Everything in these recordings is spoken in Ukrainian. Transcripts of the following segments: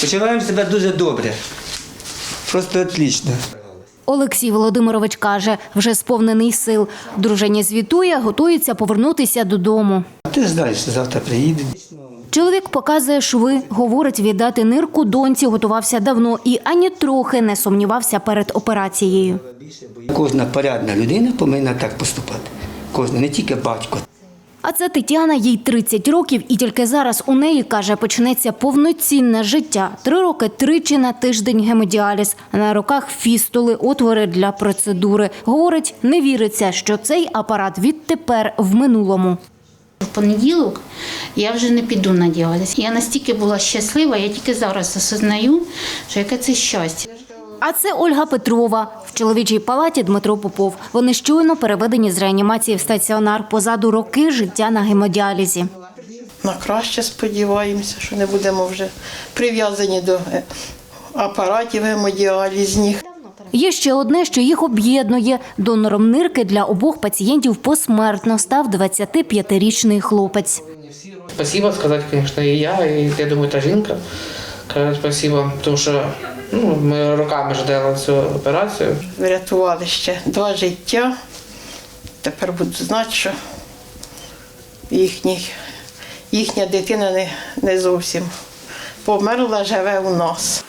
Почуваємо себе дуже добре. Просто отлично. Олексій Володимирович каже, вже сповнений сил. Дружині звітує, готується повернутися додому. Ти ж знаєш, що завтра приїде. Чоловік показує шви, говорить, віддати нирку доньці готувався давно і ані трохи не сумнівався перед операцією. Кожна порядна людина повинна так поступати. Кожна, не тільки батько. А це Тетяна, їй 30 років, і тільки зараз у неї, каже, почнеться повноцінне життя. Три роки тричі на тиждень гемодіаліз, на руках фістули, отвори для процедури. Говорить, не віриться, що цей апарат відтепер в минулому. В понеділок я вже не піду на діаліз. Я настільки була щаслива, я тільки зараз осознаю, що яке це щастя. А це Ольга Петрова. В чоловічій палаті Дмитро Попов. Вони щойно переведені з реанімації в стаціонар. Позаду роки життя на гемодіалізі. На краще сподіваємося, що не будемо вже прив'язані до е, апаратів гемодіалізних. Є ще одне, що їх об'єднує. Донором нирки для обох пацієнтів посмертно став 25-річний хлопець. Спасибо сказать, конечно, и я, и я думаю, та жінка. Каже спасибо, тому що ну, ми роками ждали цю операцію. Врятували ще два життя. Тепер буду знати, що їхній, їхня дитина не, не зовсім померла, живе у нас.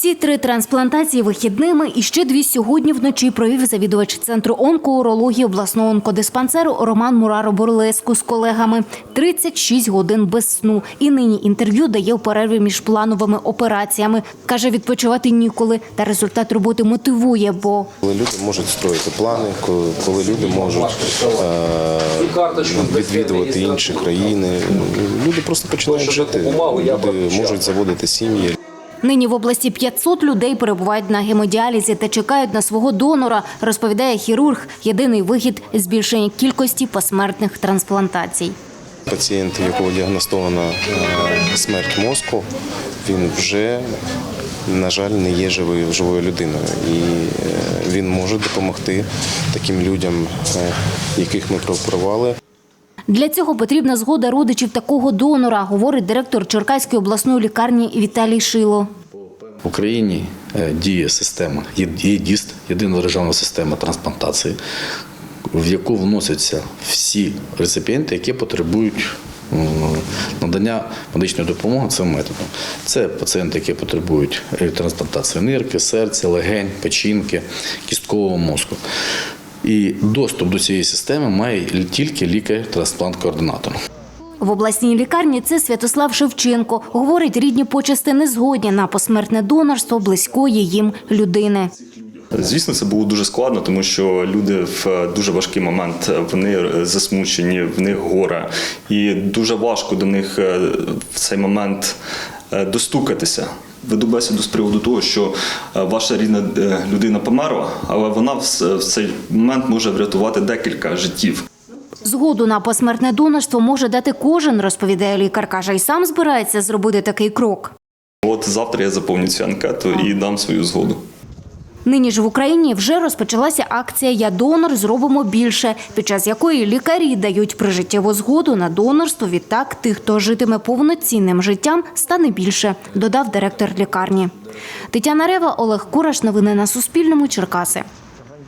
Ці три трансплантації вихідними і ще дві сьогодні вночі провів завідувач центру онкоурології обласного онкодиспансеру Роман Мураро Бурлеску з колегами. 36 годин без сну. І нині інтерв'ю дає в перерві між плановими операціями. Каже, відпочивати ніколи. Та результат роботи мотивує, бо Коли люди можуть строїти плани, коли, люди можуть е, відвідувати інші країни, люди просто починають жити. Люди можуть заводити сім'ї. Нині в області 500 людей перебувають на гемодіалізі та чекають на свого донора, розповідає хірург. Єдиний вихід збільшення кількості посмертних трансплантацій. Пацієнт, якого діагностована е, смерть мозку, він вже, на жаль, не є живою, живою людиною. І е, він може допомогти таким людям, е, яких ми прооперували. Для цього потрібна згода родичів такого донора, говорить директор Черкаської обласної лікарні Віталій Шило. В Україні е, діє система, є ДІСТ, єдина державна система трансплантації, в яку вносяться всі реципієнти, які потребують надання медичної допомоги цим методом. Це пацієнти, які потребують трансплантації нирки, серця, легень, печінки, кісткового мозку. І доступ до цієї системи має тільки лікар-трансплант-координатор. В обласній лікарні це Святослав Шевченко. Говорить, рідні почасти не згодні на посмертне донорство близької їм людини. Звісно, це було дуже складно, тому що люди в дуже важкий момент вони засмучені, в них горе, і дуже важко до них е, в цей момент достукатися. Веду бесіду з приводу того, що е, ваша рідна е, людина померла, але вона в в цей момент може врятувати декілька життів. Згоду на посмертне донорство може дати кожен, розповідає лікар. Каже, і сам збирається зробити такий крок. От завтра я заповню цю анкету і дам свою згоду. Нині ж в Україні вже розпочалася акція Я донор зробимо більше, під час якої лікарі дають прижиттєву згоду на донорство. Відтак тих, хто житиме повноцінним життям, стане більше, додав директор лікарні. Тетяна Рева, Олег Кураш. Новини на Суспільному. Черкаси.